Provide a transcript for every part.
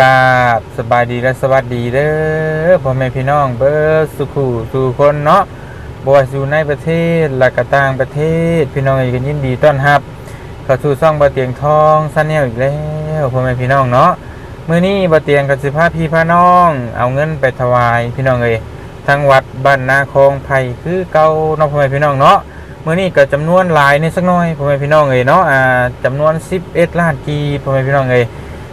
กาบสบายดีและสวัสดีเด้อพ่อแม่พี่น้องเบิร์สุขูสู่คนเนาะบว่าอยู่ในประเทศและก็ต่างประเทศ พี่น้ององก็ยินดีต้อนรับเข้าสู่ช่องบะเตียงทองซันแนลอีกแล้วพ่อแม่พี่น้องเนาะมื้อนี้บะเตียงกับสิพาพี่พาน้อง เอาเงินไปถวายพี่น้องเอยทางวัดบ้านนาคงไผ่คือเก่าเนาะพ่อแม่พี่น้องเนาะมื้อนี้ก็จำนวนหลายนิดสักหน่อยพ่อแม่พี่น้องเอยเนาะอ่าจำนวน11ล้านกีพ่อแม่พี่น้องเอย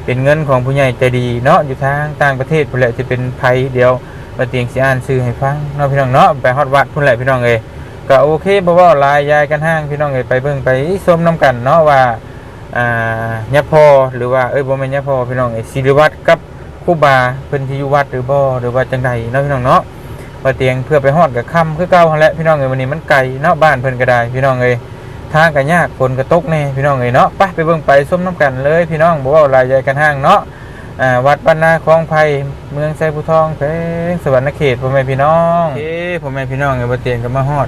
เป็นเงินของผู้ใหญ่ใจดีเนาะอยู่ทางต่างประเทศพุ่นแหละจะเป็นไผเดียวมาเตียงสิอ่านซื้อให้ฟังเนาะพี่น้องเนาะไปฮอดวัดพุ่นแหละพี่น้องเอ้ยก็โอเคบ่เว้าลายยายกันห้างพี่น้องเอ้ยไปเบิ่งไปชมนํกันเนาะว่าอ่ายะพอหรือว่าเอ้ยบ่แม่นยะพอพี่น้องเอ้ยศิริวัตรกับครูบาเพิ่นที่อยู่วัดหรือบ่หรือว่าจังใดเนาะพี่น้องเนาะมาเตียงเพื่อไปฮอดกับค่ำคือเก่าหั่นแหละพี่น้องเอ้ยวันนี้มันไกลเนาะบ้านเพิ่นก็ได้พี่น้องเอ้ย ทางกันยากฝนก็ตกแน่พี่น้องเอ้ยเนาะไปไปเบิ่งไปส้มน้ำกันเลยพี่น้องบอกว่าลายใหญ่กันห้างเนาะอ่าวัดบ้านนาคลองไผ่เมืองไซผู้ทองแพงสวรรณเขตพ่อแม่พี่น้องเอ้พ่อแม่พี่น้องเอ้ยบ่เตียนกันมาฮอด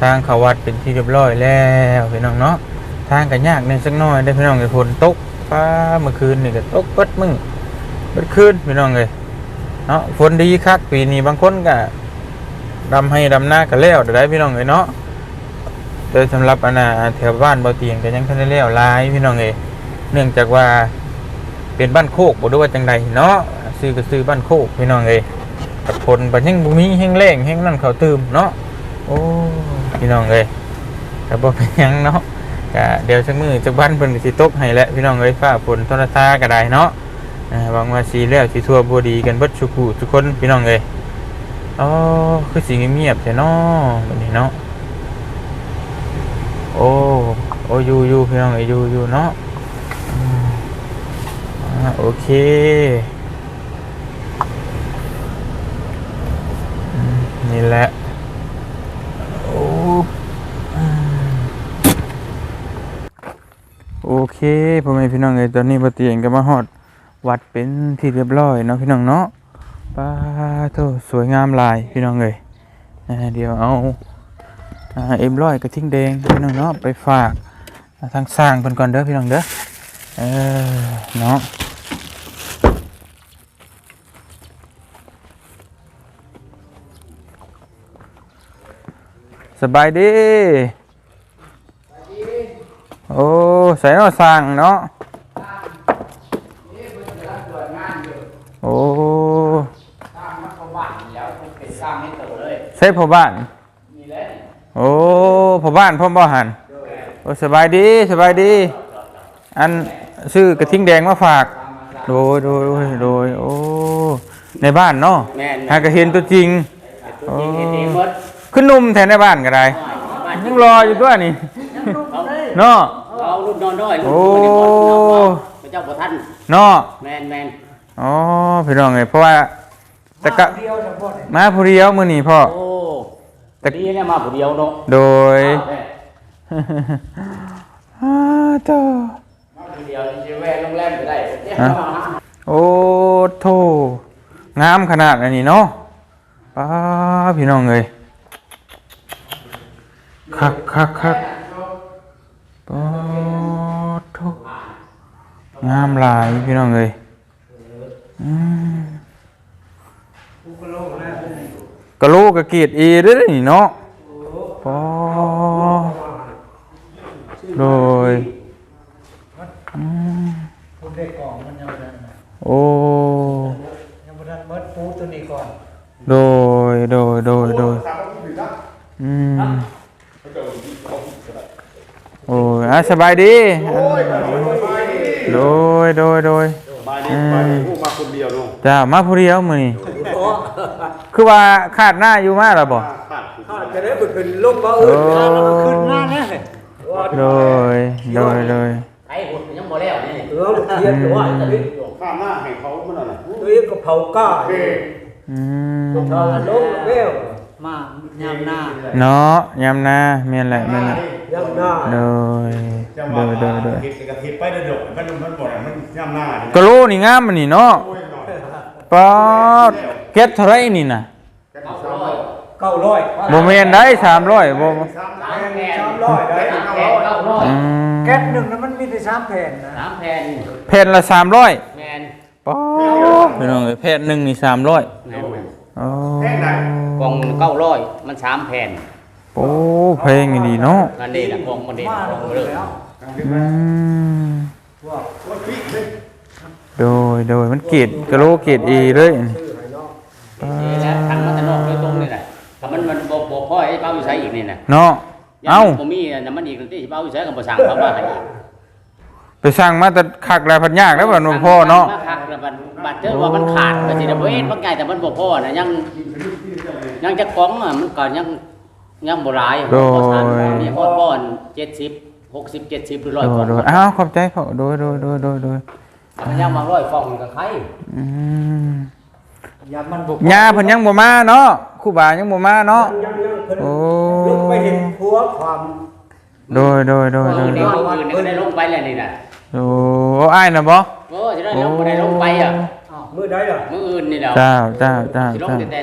ทางเขาวัดเป็นที่เรียบร้อยแล้วพี่น้องเนาะทางกันยากแน่สักหน่อยได้พี่น้องเอ้ยฝนตกฟ้าเมื่อคืนนี่ก็ตกเปิดมึงเปิดคืนพี่น้องเอ้ยเนาะฝนดีคักปีนี้บางคนก็ดำให้ดำหน้าก็แล้วได้พี่น้องเอ้ยเนาะ โดยสำหรับอนนาแถวบ้านเบาเตียงก็ยังทันได้เลี้ยวลายพี่น้องเอยเนื่องจากว่าเป็นบ้านโคกบ่รู้ว่าจังใดเนาะซื้อก็ซื้อบ้านโคกพี่น้องเอยกับผลปัญญังบุมีแห้งแรงแห้งนั่นเขาตื่มเนาะโอ้พี่น้องเอยแต่บ่เป็นหยังเนาะก็เดี๋ยวสักมือจักบ้านเพิ่นก็สิตกให้แหละพี่น้องเอ้ยฟ้าฝนโทรศัพท์ก็ได้เนาะอ่าหวังว่าสิแล้วสิทั่วบ่ดีกันเบิดทุกผู้ทุกคนพี่น้องเอ้ยอ๋อคือสิเงียบๆแต่เนาะบัดนี้เนาะ โอ้โอ้อยูอยูพี่น้องเอ้ยอยูอยูเนาะโอเคนี่แหละโอ้โอเคพ่อแม่พี่น้องเอ้ยตอนนี้ปเตียงก็มาฮอดวัดเป็นที่เรียบร้อยเนาะพี่น้องเนาะป้าโตสวยงามลายพี่น้องเอ้ยเดี๋ยวเอา เอ็มร้อยกระทิ่งแดงพี่น้องเนาะไปฝากอ่าทางสร้างเพิ่นก่อนเด้อพี่น้องเด้อเออเนาะสบายดีโอ้ใส่เนาะสร้างเนาะโอ้ใส่พ่อบ้าน โอ้พ่อบ้านพ่อบ่หันโอ้สบายดีสบายดี อันซื้อกระทิงแดงมาฝาก โดยโดยโดยโดยโอ้ในบ้านเนาะแม่นหากระเห็นตัวจริงตัวจริงเห็นเองหมดขึ้นนุ่มแทนในบ้านก็ได้บ้านยังรออยู่ด้วยนี่เนาะเรารุ่นน้อยน้อยรุ่นโอ้พระเจ้าประทันเนาะแมนแมนอ๋อพี่น้องไงเพราะว่าแต่ก็มาผู้เดียวมื้อนี้พ่อโอ้ แต่ดีเนี่ยมาผู้เดียวเนาะโดยแม่อ้าโตมาผู้เดียวจะแวะโรงแรมไปได้ฮะโอ้โถงามขนาดอันนี้เนาะป้าพี่น้องเอ้ยคักคักคักป้าโถงามหลายพี่น้องเอ้ยอืม กะโหลกกะเกียดอีเด้อนี่เนาะป้าโดยอืมผมได้กล่องมันยังบ่ทันนะโอ้ยังบ่ทันเมิดปูตัวนี้ก่อน โดยโดยโดยโดยอืมโอ้ยอะสบายดีโดยโดยโดยมาดิอืมมาดิผู้มาคนเดียวลุงจ้ามาผู้เดียวมื้อนี้ คือว่าคาดหน้าอยู่มาแล้วบ่ขาดถ้าจะได้เป็นลูกบ่อื่นถ้าเราขึ้นมาแน่โดยโดยโดยไอ้หุ่นยังบ่แล้วนี่เออลูกเทียนหรือว่าจะได้ข้ามหน้าให้เขาเมื่อไหร่ตัวเองก็เผาก้าอืมเผาลงแก้วมายามหน้าเนาะยามหน้าแม่นแหละแม่นแหละยามหน้าโดยโดยโดยโดยผิดกระทิบไปเดือดมันมันหมดมันย่ำหน้านี่กะโหลนี่งามมันนี่เนาะป๊าด เก็ดเท่าไหรนี่น่ะเก้าร้อยบ่แม่นได้300บ่บ่แผ่นสามร้อยได้แผ่นเก้าร้อยอืมแก๊สหนึ่งนั้นมันมีแต่สามแผ่นนะสามแผ่นแผ่นละ300แมนปป๊อพี่น้องเอ้ยแพทย์หนึ่งนี่สามร้อยแม่นอ๋อแท่งไหนกล่องเก้าร้อยมันสามแผ่นโอ้เพลงนี่ดีเนาะอันนี้นะกล่องมันนี่มานะกล่องเลเลิยกแล้วอืมว่าโอ้ยพี่เลยโดยโดยมันเกรดกะโลเกรดเอเลยชื่อให้ น้องนี่แหละทางมันจะนอกโดยตรงนี่แหละถ้ามันมันบ่บ่พ่อให้เป้าอยู่ใช้อีกนี่นะเนาะเอ้าบ่มีอันนั้นมันอีกที่เป้าอยู่ใช้กับบ่สั่งเขามาให้อีกไปสร้างมาแต่คักแล้วพันยากแล้วบัดบ่พ่อเนาะมาคักแล้วบัดบัดเจอว่ามันขาดก็สิได้บ่เฮ็ดบ่ไกลแต่มันบ่พอน่ะยังยังจะกล่องอะมันก็ยังยังบ่หลายบ่สั่งมีฮอดบ่อน70 60 70หรือโด100ยกล่องโดยอ้าวขอบใจพ่อโดยโดยโดยโดยโดยมันยังมาร้อยฟองกับใครอืม ยามันบุกยาเพิ่นยังบ่มาเนาะครูบายังบ่มาเนาะยังยังเพิ่นโอ้ลุกไปเห็นผัวความโดยโดยโดยโดเออยนี่โดยมื้ออื่นนี่ก็ได้ลงไปแล้วนี่น่ะโอ้อ้ายน่ะบ่โอ้สิได้ลงบ่ได้ลงไปอะอ้าวมื้อใดล่ะมื้ออื่นนี่เด้อเจ้าเจ้าเจ้าสิลงเจ้าตั้งแต่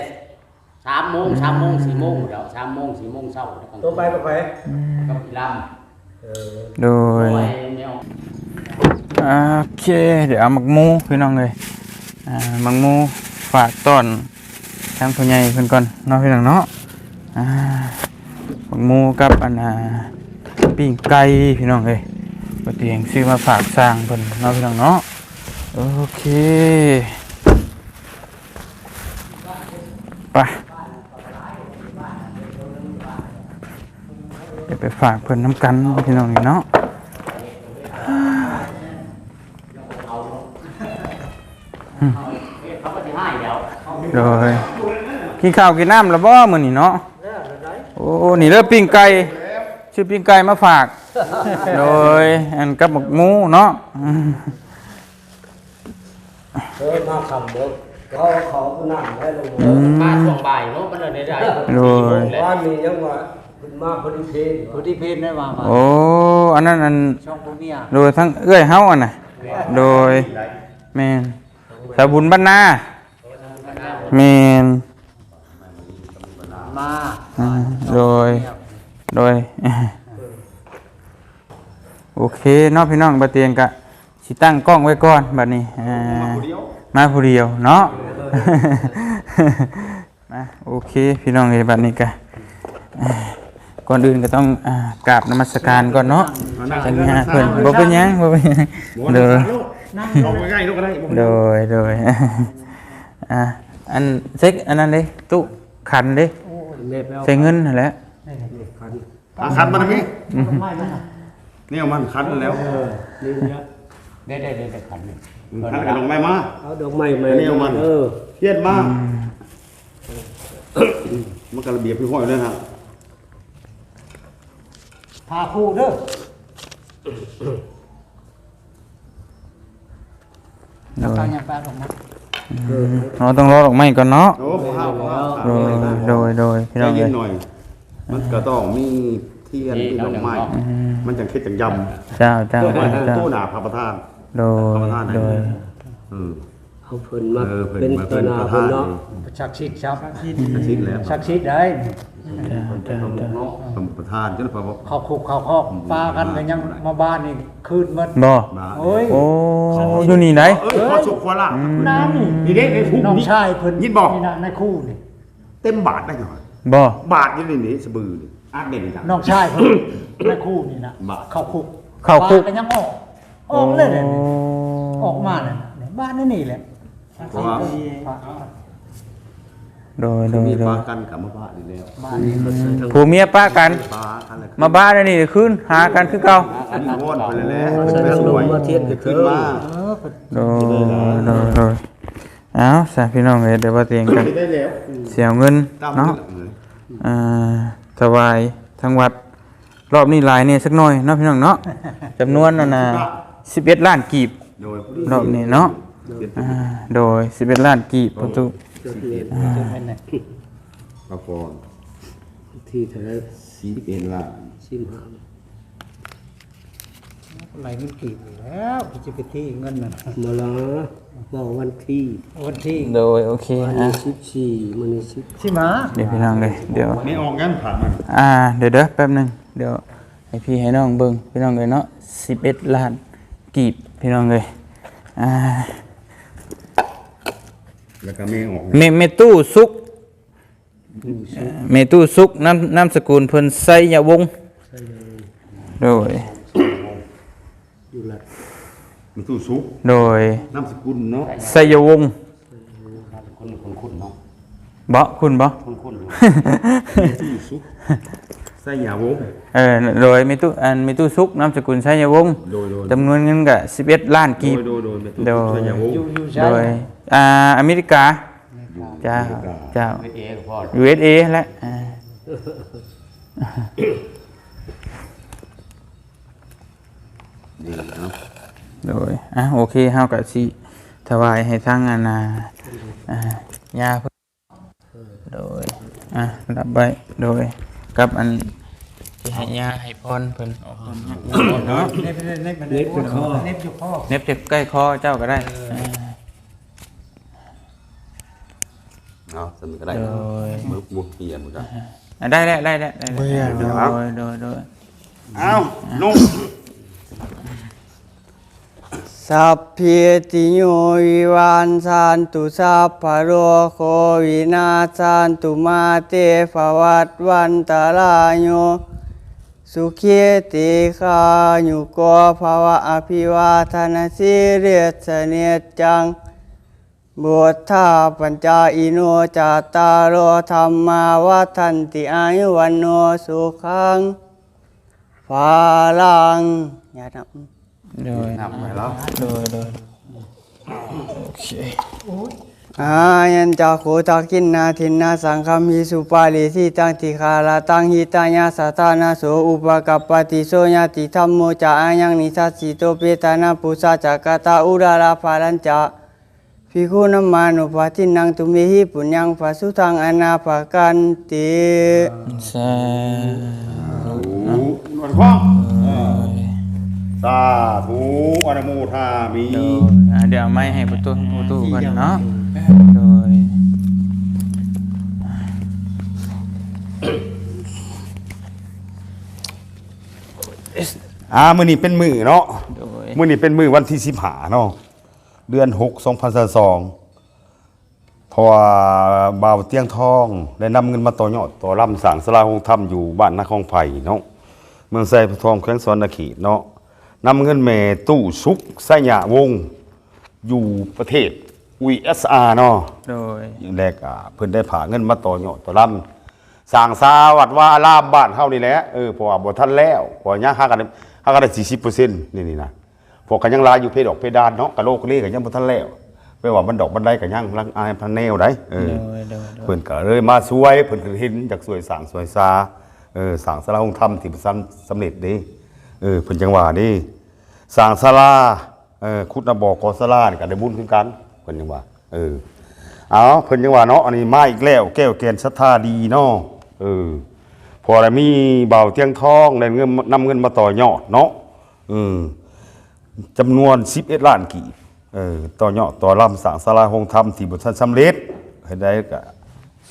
3โมง3โมง4โมงเด้อ3โมง4โมงเช้าแล้วก็ตัวไปก็ไปกับอีลำเออโดโอ้ยยแมวโอเคเดี๋ยวเอาหมักหมูพี่น้องเลยอ่าหมักหมู ฝากต้อนทางผู้ใหญ่เพิ่นก่อนเนาะพี่น้องเนาะอ่าหมักหมูกับอันน่ะปิ้งไก่พี่น้องเลยปเตียงซื้อมาฝากสร้างเพิ่นเนาะพี่น้องเนาะโอเคไปเดี๋ยวไปฝากเพิ่นน้ำกันพี่น้องนี่เนาะ เขาก็สิให้เดี๋ยว โดยกินข้าวกินน้ำแล้วบ่มื้อนี้เนาะแล้วแล้วได้โอ้นี่เด้อปิ้งไก่ชื่อปิ้งไก่มาฝาก โดยอันกับหมกหมูเนาะอืมเออมาคำเด้อเขาเขานั่งได้ลงอืมมาช่วงบ่ายเนาะมันได้ได้โดยว่ามียังว่าคุณมาพอดีเพลพอดีเพลได้มามาโอ้อันนั้นอันช่องพวกเนี้ยโดยทั้งเอื้อยเฮาอะน่ะโดยแม่นสาบุญบ้านนา แม่นมาอ่าโดย โดย โอเคเนาะพี่น้องบ่เตียงกะสิตั้งกล้องไว้ก่อนบัดนี้อ่าคนเดียวมาผู้เดียวเนาะ มาโอเคพี่น้องเอ้ยบัดนี้กะอ่าก่อนอื่นก็ต้องอ่ากราบนมัสการก่อนเนาะจังงาเพิ่นบ่เป็นหยังบ่เป็นหยังบอกโดว่าย Dạ. ลงไปใกล้ลูกก็ได้บอกโดย โดย อ่า อันเซ็กอันนั้นเด้ตู้ขันเด้เล็บแล้วใส่เงินนั่นแหละอะคันมันนี่ไม่ไม่นี่เอามันคันแล้วเออนี่เนี่ยได้ได้ได้ขันหนึ่งคันกระลงไม่มาเอาดอกไม้มาอันนี้เอามันเออเทียดมามันกระเบียบพี่ห้อยเลยนะพาคู่เด้อโดยยังแปลออกมา เราต้องรอดอกไม้ก่อนเนาะโอ้โหห้าวห้าวโดยโดยโดยพี่ใจน้องเย็เอ้นยหน่อย มันก็ต้องมีเทียนที่ดอกไม้มันจังคิดจังยำเจ้าเจ้าตัวเจ้าเจ้าตู้หนาพระประธานโดยโดย อืม เอาเพิ่นมาเออเพิ่นเป็นมาตัเป็วนนาประเพิ่ธานนเนาะชักชิดชักชิดอาทิตย์แล้วชักชิดได้เจ้าเจ้าเจ้าเป็นประธานจนพอบอกเขาคุกเขาคอกปลากันก็ยังมาบ้านนี่คืนหมดบ่มาโอ้ย โอ้อยู่นี่ไหน เอ้ยขอสุขขอละน้ำนี่นี่เด็กในทุกน้องนี่ชายเพิ่นยินบอกนี่นะในคู่นี่เต็มบาทได้หน่อยบ่บาทอยี่นี่นี่สะบือนี่อาดเด่นจัง น้องชายเพิ่นในคู่นี่นะบ้า เข้าคุกเข้าคุก ปลก็ยังออกออกเลยเนี่ยออกมาเนี่ยเนี่ยบ้านนี่นี่แหละ เพราะว่า โดยโดยมีโดปลายกันกับมาบ้านนี่แล้วบ้านนี้มันเป็นทางผัวเมียป้ากัน ปลากันเลยมาบ้านนี่คืนหากันคือเก่าอันนี้วนไปเลยแหละใส่ไปทางสลวมยมาเทียนกับขึ้นมาเออเพิ่นโดยโดยโดยเอาสาพี่น้องเอ้ยเดี๋ยวว่าเตียงกันได้แล้วเสียเงินตามเนาะเลยอ่าถวายทางวัดรอบนี้หลายเนี่ยสักหน่อยเนาะพี่น้องเนาะ จำนวนน่ะนะ11 ล้านกีบโดยรอบนี้เนาะ อ่าโดย11ล้านกีบประตูปลาฟอนที่เธอสีเอ็นละสิมหาอะไรมันกี่ไปแล้วพี่จะไปที่เงินน่ะมาละบอกวันที่วันที่โดยโอเควันอะที่สิบสี่มันนี่สิบสิมาเดี๋ยวพี่น้องเลยเดี๋ยวนี่ออกงั้นผ่านมันอ่าเดี๋ยวเด้อแป๊บหนึงเดี๋ยวให้พี่ให้น้องเบิ่งพี่น้องเลยเนาะ11ล้านกีบพี่น้องเลยอ่า แล้วก็แม่ออกเมเมตู้ซุก เมตู้ซุกน้ำน้ำสกุลเพิ่นไสยวงศ์โดย อยู่หลัดมันตู้สุกโดยนามสกุลเนาะไสยวงศ์คุณคุณคุณเนาะบ่คุณบ่คุณคุณอยู่ ตู้สุกไส้หยาวง เออโดยเมตู้อันเมตู้ซุกน้ำสกุลไสยวงศ์โดยโดย จำนวนเงินก็11ล้านกีบโดยโดยโดยโดยไส้หยาวง อยู่อยู่ใช่ โดย อ่าอเมริกาเจ้าเจ้า เอกับพ่อ USA และอ่านี่เนาะโดยอะโอเคเฮาก็สิถวายให้ทางอานาอ่าญาเพิ่นโดยอะรับไว้โดยกับอันที่ให้ญาให้พรเพิ่นออกเนาะเน็บเน็บเน็บอยู่คอเน็บอยู่คอเน็บจะใกล้คอเจ้าก็ได้อ่า เนาะสมิก็ ได้โดยมือบุกเกียร์มือกันอะได้แล้วได้แล้วได้แล้วโดยโดยโดยอ้าวนุ่มสัพพิติโยวิวันสันตุสัพพะโรโควินาศสันตุมาเตภวัตวันตรายโยสุขีติคายุโกภวะอภิวาทนาสิเรศเนจจัง บุตธาปัญจาอิโนจาตารโอธรรมาวัฏันติอายุวันโนสุขังภาลังอย่านับโดยนำไปแล้วโดยโดยโอเคอายันจักโขจักกินนาทินนาสังคมิสุปาลิสิตังติคาลาตังหิตายาสัทานาโสอุปกัปปติโสยติธรรมโมจะอายังนิสัสสิโตเปตานาปุสาจักกตาอุราลาภาลันจะ ภิกขุนัมมานุปาทินังตุเมหิปุญญังปัสสุทังอนาภกันติสาโอ้หนวดข้องสาธุอนุโมทามีโดยอะเดี๋ยวเอาไม้ให้ประตูประตูกันเนาะโดยอ่ามื้อนี้เป็นมื้อเนาะโดยมื้อนี้เป็นมื้อวันที่15เนาะ เดือน6 2022เพราะว่าบ่าวเตียงทองได้นำเงินมาต่อยอดต่อร่ำสร้างศาลาโรงธรรมอยู่บ้านนาคองไผ่เนาะเมืองไซพระทองแขวงสวรรณเขตเนาะนำเงินแม่ตู้สุกไสยะวงศ์อยู่ประเทศ USR เนาะโดยอย่างแรกอะเพิ่นได้ผ่าเงินมาต่อยอดต่อลำสร้างสาวัดว่าอารามบ้านเฮานี่แหละเออเพราะว่าบ่ทันแล้วเพราะว่ายังหากันหากันได้40%นี่นี่นะ พวกก็ยังหลายอยู่เพดอกเพดานเนาะกะโลกเลก็ยังบ่ทันแล้วแปลว่ามันดอกบันไดก็ยังลังอายพันแนวได้เออโดยโดยโดยเพิ่นก็เลยมาช่วยเพิ่นก็เห็นจากสวยสร้างสวยซาเออสร้างศาลาองค์ธรรมที่ประสำสำเร็จเด้เออเพิ่นจังว่านี่สร้างศาลาเออคุดนาบอกอศาลานี่ก็ได้บุญคือกันเพิ่นจังว่าเออเอาเพิ่นจังว่าเนาะอันนี้มาอีกแล้วแก้วแกนศรัทธาดีเนาะเออพอได้มีเบาเตียงทองได้เงินนำเงินมาต่อยอดเนาะอืม จำนวน 11 ล้านกีบเออต่อยอดต่อลำสร้างศาลาโฮงธรรมที่บุตรสำเร็จให้ได้ก็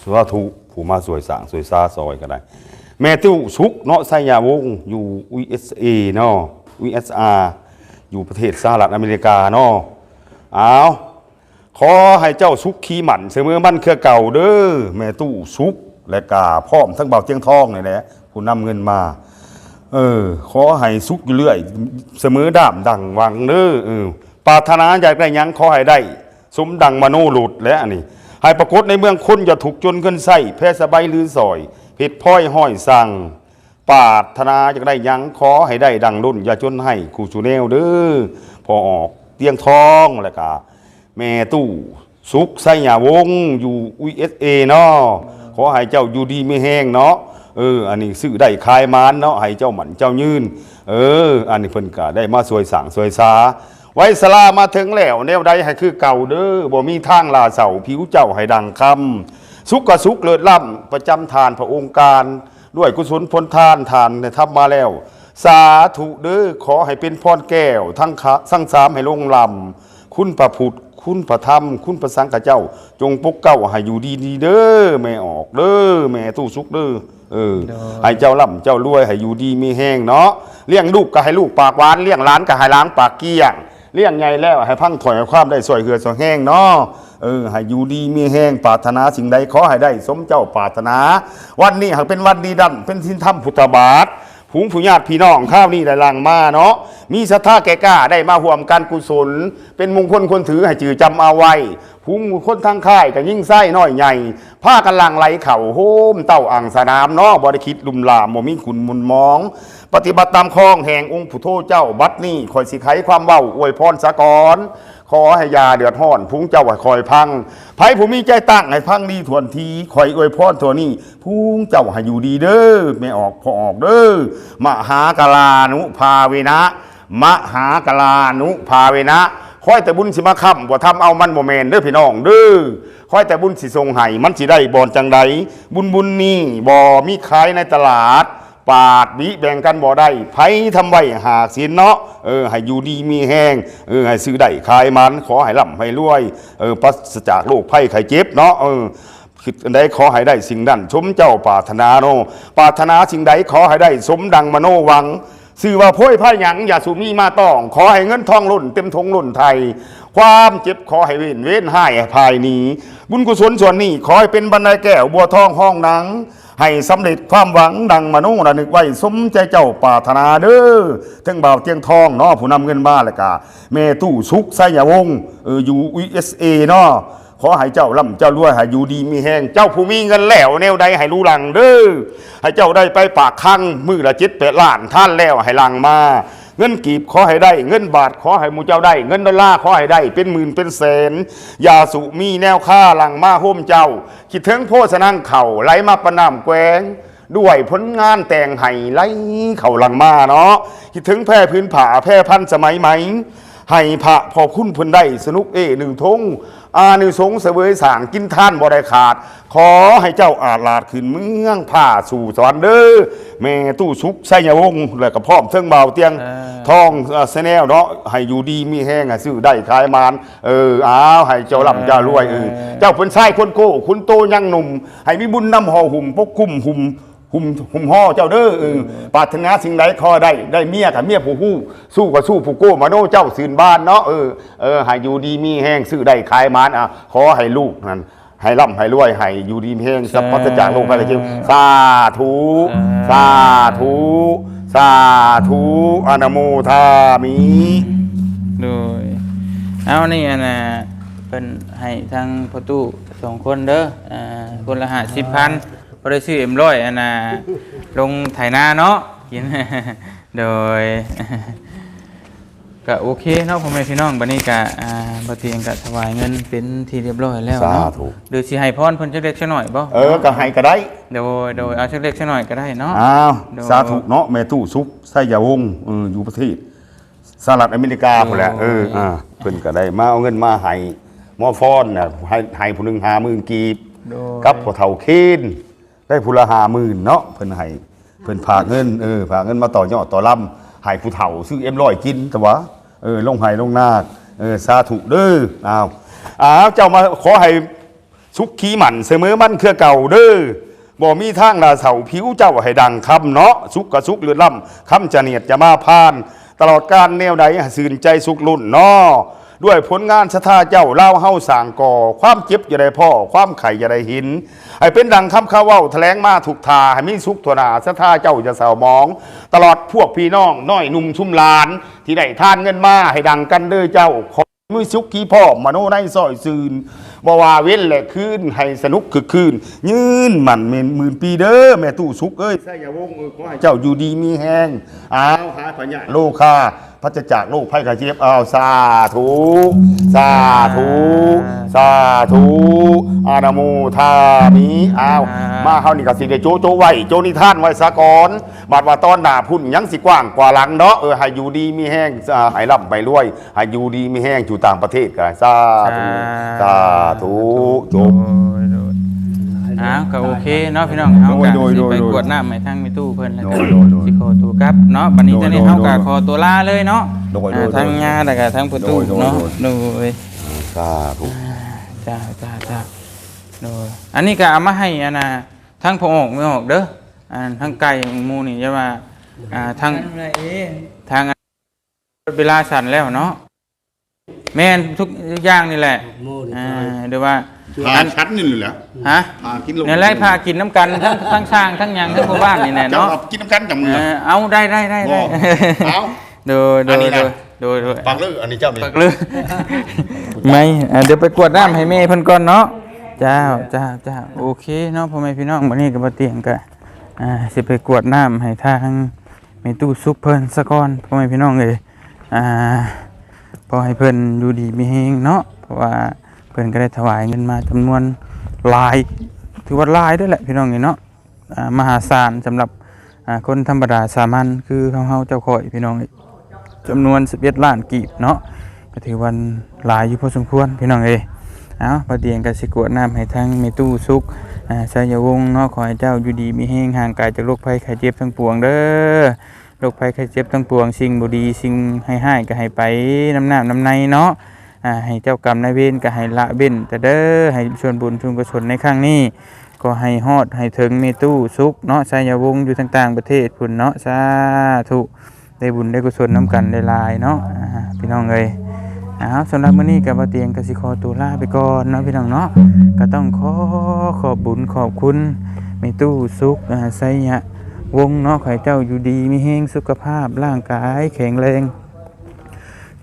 สาธุผู้มาสวยสางสวยซาซอยก็ได้ แม่ติ้วสุกเนาะไสยาวงอยู่ USA เนาะ USR อยู่ประเทศสหรัฐอเมริกาเนาะเอาขอให้เจ้าสุขขีหมันเสมอมันเครือเก่าเด้อแม่ตู้สุกและกาพร้อมทั้งเบาเตียงทองนี่แหละผู้นำเงินมา เออ ขอให้สุขอยู่เรื่อย เสมอดามดังหวังเด้อเออปรารถนาอยากได้หยังขอให้ได้ สมดังมโนหลุดและอันนี้ให้ปรากฏในเมืองคนอย่าถูกจนเกินไส้แพ้สบายลือสอยเพชรพ้อยห้อยสั่งปรารถนาอยากได้หยังขอให้ได้ดังรุ่น อย่าจนให้คู่สุแนวเด้อพอออกเตียงทองแล้วก็แม่ตู้สุขไสยาวงอยู่ USA เนาะขอให้เจ้าอยู่ดีไม่แห้งเนาะ เออ อันนี้ซื้อได้คลายมานเนาะให้เจ้าหมันเจ้ายืน เออ อันนี้เพิ่นก็ได้มาสวยสางสวยสาไว้สลามาถึงแล้วแนวใดให้คือเก่าเด้อบ่มีทางลาเสาผิวเจ้าให้ดังคำสุขกับสุขเลิศล่ำประจำทานพระองค์การ ด้วยกุศลพลทานทานได้ทำมาแล้ว สาธุเด้อขอให้เป็นพรแก้ว ทั้งคะทั้งสามให้ลงลำคุณประพุทธ คุณประธรรม คุณประสังกะเจ้า จงปกเก้าให้อยู่ดีดีๆเด้อแม่ออกเด้อแม่ตู้สุกเด้อเออให้เจ้าล่ำเจ้ารวยให้อยู่ดีมีแห้งเนาะเลี้ยงลูกก็ให้ลูกปากหวานเลี้ยงหลานก็ให้หล้างปากเกี้ยงเลี้ยงใหญ่แล้วให้พังถอยความได้สวยเหือสวยแห้งเนาะเออให้อยู่ดีมีแห้งปรารถนาสิ่งใดขอให้ได้ สมเจ้าปรารถนา วันนี้หากเป็นวันดีดันเป็นที่ทำพุทธบาท ผงผู้ญาติพี่น้องข้าวนี่ได้ลังมาเนาะมีศรัทธาแก่กล้าได้มาห่วมกันกุศล เป็นมงคลคนถือให้จือจำเอาไว้ผงคนทางค่ายก็ยิ่งไส้น้อยใหญ่ผ้ากันลังไหลเข่าโฮมเต้าอ่างสนามเนาะบริคิดลุมลามโมมีขุนมุนมอง ปฏิบัติตามข้องแห่งองค์ผู้โทเจ้าบัดนี้คอยสิไขความเว้าอวยพรสะกอนขอให้ยาเดือดห้อนพุงเจ้าให้คอยพังไผผู้มีใจตั้งให้พังดีทวนทีคอยอวยพรตัวนี้พุงเจ้าให้อยู่ดีเด้อไม่ออกพอออกเด้อมหากลานุภาเวนะ มหากลานุภาเวนะคอยแต่บุญสิมาค้ำบ่ทำเอามันบ่แมนเด้อพี่น้องเด้อคอยแต่บุญสิทรงให้มันสิได้บอนจังใดบุญบุญนี่บ่มีขายในตลาด ปาดวิแบ่งกันบ่ได้ไผทำไว้หากสินเนาะเออให้อยู่ดีมีแห้งเออให้ซื้อได้ขายมัน ขอให้ร่ำให้รวยเออปราศจากโรคภัยไข้เจ็บเนาะเออคิดใดขอให้ได้สิ่งนั้นชมเจ้าปารถนาโนปารถนาสิ่งใดขอให้ได้สมดังมโนวังสื่อว่าพ้ยพายหยังอย่าสูมีมาต้อง ขอให้เงินทองล้นเต็มทงล้นไทย ความเจ็บขอให้เว้นเว้นให้ภายนี้ บุญกุศลส่วนนี้ขอให้เป็นบรรดาแก้วบัวทองห้องหนัง ให้สำเร็จความหวังดังมโนระนึกไว้สมใจเจ้าป่าธนาเด้อถึงบ่าวเตียงทองเนาะผู้นำเงินมาแล้วก็แม่ตู้สุกไสยวงเอออยู่ USA เนาะขอให้เจ้าร่ำเจ้ารวยให้อยู่ดีมีแห้งเจ้าผู้มีเงินแล้วแนวใดให้รู้หลังเด้อให้เจ้าได้ไปปากคังมือละจิตแปดล้านท่านแล้วให้หลังมา เงินกีบขอให้ได้ เงินบาทขอให้หมูเจ้าได้ เงินดอลลาร์ขอให้ได้ เป็นหมื่นเป็นแสนยาสุมีแนวค่าหลังมาโฮมเจ้า คิดถึงโพสนังเข่าไหลมาประนามแกวงด้วยผลงานแต่งไห้ไหลเข่าหลังมาเนาะคิดถึงแพร่พื้นผาแพร่พันสมัยไหมให้พระพอคุณเพิ่นได้สนุกเอหนึ่งทง อาหนึ่งสงเสวยสางกินท่านบ่ได้ขาด ขอให้เจ้าอาจลาดขึ้นเมืองผ้าสู่สวรรค์เด้อแม่ตู้สุกไสยวงศ์แล้วก็พร้อมเทิงเบาเตียงทองเสแนลเนาะให้อยู่ดีมีแห้งอะซื้อได้ขายมานเอออ้าวให้เจ้าร่ำเจ้ารวยเออเจ้าเพิ่นชายคนโก้คุณโตยังหนุ่มให้มีบุญนำห่อหุ่มปกคุ้มหุ่ม หุ่มหุ่มห่อเจ้าเด้อเออปรารถนาสิ่งใดขอได้ ได้เมียกับเมียผู้ฮู้สู้กับสู้ผู้โก้มาโนเจ้าสื่นบ้านเนาะเออเออให้อยู่ดีมีแห้งซื้อได้ขายมานอะขอให้ลูกนั่นให้ร่ำให้รวยให้อยู่ดีมีแห้งสัพพัสจากโลกไปเลยจิสาธุสาธุสาธุอนุโมทามิโดยเอานี่อันน่ะเพิ่นให้ทางประตูสองคนเด้ออ่าคนละ50,000บ่ ได้ซื้อเอ็มร้อยอันน่ะลงไถนาเนาะกิน โดย ก็โอเคเนาะพ่อแม่พี่น้องบัดนี้ก็อ่าบ่เตียงก็ถวายเงินเป็นที่เรียบร้อยแล้วเนาะสาธุ หรือสิให้พรเพิ่นจักเล็กจักน้อยบ่เออก็ให้ก็ได้โดยโดยเอาจักเล็กจักน้อยก็ได้เนาะ อ้าวโดยสาธุเนาะแม่ตู้ซุกไสยาวงศ์เอออยู่ประเทศสหรัฐอเมริกาพุ่นแหละเอออ่าเพิ่นก็ได้มาเอาเงินมาให้หมอฟอนน่ะให้ให้ผู้หนึง50,000กีบโดย กับพ่อเฒ่าเคน ได้ผู้ละ50,000เนาะเพิ่นให้เพิ่นฝากเงินเออฝากเงินมาต่อยอดต่อลำให้ผู้เฒ่าซื้อเอ็มร้อยกินแต่ว่าเออลงไห้ลงนาคเออสาธุเด้ออ้าวอ้าวเจ้ามาขอให้สุขขีหมันเสมอมันเครือเก่าเด้อบ่มีทางลาเสาผิวเจ้าให้ดังคำเนาะสุขกับสุขเลือล่ำคำจะเนียดจะมาพาน ตลอดการแนวใดให้สื่นใจสุขลุ่นเนาะ ด้วยผลงานสถาเจ้าเล่าเฮาสร้างก่อ ความเจ็บอย่าได้พ่อ ความไข่อย่าได้หิน ให้เป็นดังคำข้าเว้าแถลงมาถูกทาให้มีสุขทวนาสถาเจ้าจะเศร้ามอง ตลอดพวกพี่น้องน้อยหนุ่มชุ่มหลาน ที่ได้ทานเงินมาให้ดังกันเด้อเจ้าขอมือสุกขี้พ่อมโนในซอยซืนบ่ว่าเว้นแหละคืนให้สนุกคือคืน ยืนหมันเมนหมื่นปีเด้อแม่ตู้สุกเอ้ยใส่อย่าวงเออขอให้เจ้าอยู่ดีมีแห้งอ้าวหาพญาโลคา พระจะจากโลกไพ่กระเจี๊ยบอ้าวสาธุสาธุสาธุอานาโมทามิอ้าวมาเฮานี่ก็สิได้โจโจไว้โจนิทานไว้ซะก่อนบาดว่าตอนหน้าพุ่นยังสิกว้างกว่าหลังเนาะเออให้อยู่ดีมีแห้งอ่าให้ร่ำไปรวยให้อยู่ดีมีแห้งอยู่ต่างประเทศก็สาธุสาธุจบโดยโดย อ้าวก็โอเคเนาะพี่น้องเฮาก็โดยสิโดยไปโดยกวดน้ำให้ทางมีตู้เพิ่นแล้วก็โดยโดยโดยสิขอตัวกลับเนาะบัดนี้โดยเจ้านี่โดยเฮาก็โดยขอตัวลาเลยเนาะโดยโดยอ่าโดยทางงานแล้วก็ทางประตูโดยโดยเนาะโดย โดยสาธุจ้าจ้าจ้าโดยอันนี้ก็เอามาให้อันน่ะทั้งพอออกไม่ออกเด้ออ่าทั้งไก่หมูนี่จะว่าอ่าทั้งทางเวลาสั่นแล้วเนาะแม่นทุกอย่างนี่แหละโม่นี่อ่าซอยเดี๋ยวว่า พาชัดนี่เลยเหรอฮะพากินลงเนี่ยไล่พากินน้ำกันทั้งทั้งช่างทั้งหยังทั้งหมู่บ้านนี่แหละเจ้าเนาะเอากินน้ำกันกับมือเออเอาได้ได้ได้ได้บอกเอาโดยโดอันยนี้โดนะยโดยโดยปักเลยอันนี้เจ้านี่ปักเลยไม่อะเดี๋ยวไปกวดน้ำให้แม่เพิ่นก่อนเนาะเจ้าเจ้าเจ้าโอเคเนาะพ่อแม่พี่น้องวันนี้ก็บ่เตียงกันอ่าสิไปกวดน้ำให้ทางแม่ตู้ซุปเพิ่นซะก่อนพ่อแม่พี่น้องเอ้ยอ่าพอให้เพิ่นอยู่ดีมีเฮงเนาะเพราะว่า เพิ่นก็ได้ถวายเงินมาจำนวนหลาย ถือว่าหลายด้วยแหละพี่น้องเอเนาะอ่ามหาศาลสำหรับอ่าคนธรรมดาสามัญคือเฮาเฮาเจ้าข่อยพี่น้องเอ้ยจำนวน11ล้านกีบเนาะก็ถือวันหลายอยู่พอสมควรพี่น้องเอ้ยเอาประเดียงกสิกวดน้ำให้ทั้งเมตู้สุกอ่าสายวงศ์เนาะขอให้เจ้าอยู่ดีมีแห้งห่างไกลจากโรคภัยไข้เจ็บทั้งปวงเด้อโรคภัยไข้เจ็บทั้งปวงสิ่งบ่ดีสิ่งให้ให้ก็ให้ไปน้ำหน้าน้ำในเนาะ ให้เจ้ากรรมนายเวรก็ให้ละเว้นแต่เด้อให้ชวนบุญชวนกุศลในครั้งนี้ก็ให้ฮอดให้ถึงเมตู้สุกเนาะสายวงอยู่ต่างๆประเทศพุ่นเนาะสาธุได้บุญได้กุศลน้ำกันได้ลายเนาะพี่น้องเอ้ยอาสำหรับมื้อนี้กับเตียงกสิขอตัวลาไปก่อนเนาะพี่น้องเนาะก็ต้องขอขอบบุญขอบคุณมีตู้สุขอ่าไสยะวงเนาะขอให้เจ้าอยู่ดีมีแฮงสุขภาพร่างกายแข็งแรง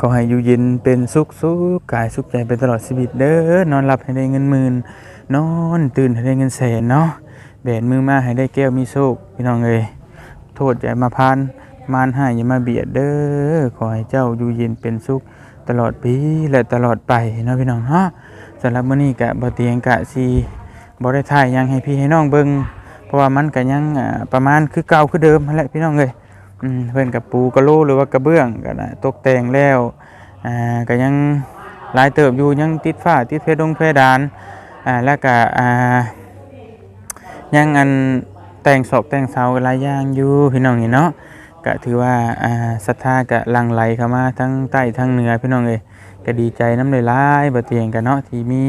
ก็ให้อยู่เย็นเป็นสุขสุขกายสุขใจไปตลอดชีวิตเด้อนอนหลับให้ได้เงินหมื่นนอนตื่นให้ได้เงินแสนเนาะแบนมือมาให้ได้แก้วมีโชคพี่น้องเอ้ยโทษอย่ามาพานมารให้อย่ามาเบียดเด้อขอให้เจ้าอยู่เย็นเป็นสุขตลอดปีและตลอดไปเนาะพี่น้องเนาะสำหรับมื้อนี้กะบ่เตียงกะสิบ่ได้ถ่ายยังให้พี่ให้น้องเบิ่งเพราะว่ามันก็ยังประมาณคือเก่าคือเดิมนั่นแหละพี่น้องเอ้ย เพิ่อนกับปูกระโลหรือว่ากระเบื้องก็นะตกแต่งแล้วอ่าก็ยังหลายเติบอยู่ยังติดฝ้าติดเพดงเพดานอ่าแล้วก็อ่ายังอันแต่งศอกแต่งเสาหลายอย่างอยู่พี่น้องนี่เนาะก็ถือว่าอ่าศรัทธาก็ลังไหลเข้ามาทั้งใต้ทั้งเหนือพี่น้องเอ้ยก็ดีใจน้ำหลายบ่เตียงกันเนาะที่มี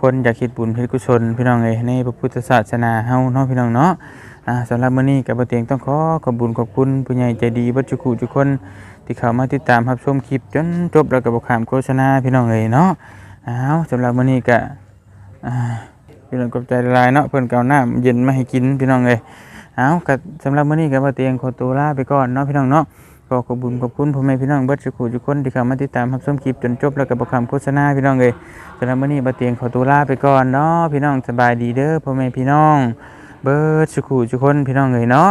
คนอยากเฮ็ดบุญเฮ็ดกุศลพี่น้องเอ้ยในพระพุทธศาสนาเฮาเนาะพี่น้องเนาะ อ่าสำหรับมื้อนี้ก็บ่เตียงต้องขอขอบบุญขอบคุณผู้ใหญ่ใจดีบัดจุกุทุกคนที่เข้ามาติดตามรับชมคลิปจนจบแล้วก็บ่ข้ามโฆษณาพี่น้องเอ้ยเนาะอ้าวสำหรับมื้อนี้ก็อ่าพี่น้องกบใจลายเนาะเพิ่นก็เอาน้ำเย็นมาให้กินพี่น้องเลยเอาวก็สำหรับมื้อนี้ก็บ่เตียงขอตัวลาไปก่อนเนาะพี่น้องเนาะก็ขอบคุญขอบคุณพ่อแม่พี่น้องเบิดทุกผู้ทุกคนที่เข้ามาติดตามรับชมคลิปจนจบแล้วก็บ่คำโฆษณาพี่น้องเลยสำหรับมื้อนี้บ่เตียงขอตัวลาไปก่อนเนาะพี่น้องสบายดีเด้อพ่อแม่พี่น้อง เบิดทุกผู้ทุกคนพี่น้องเลยเนาะ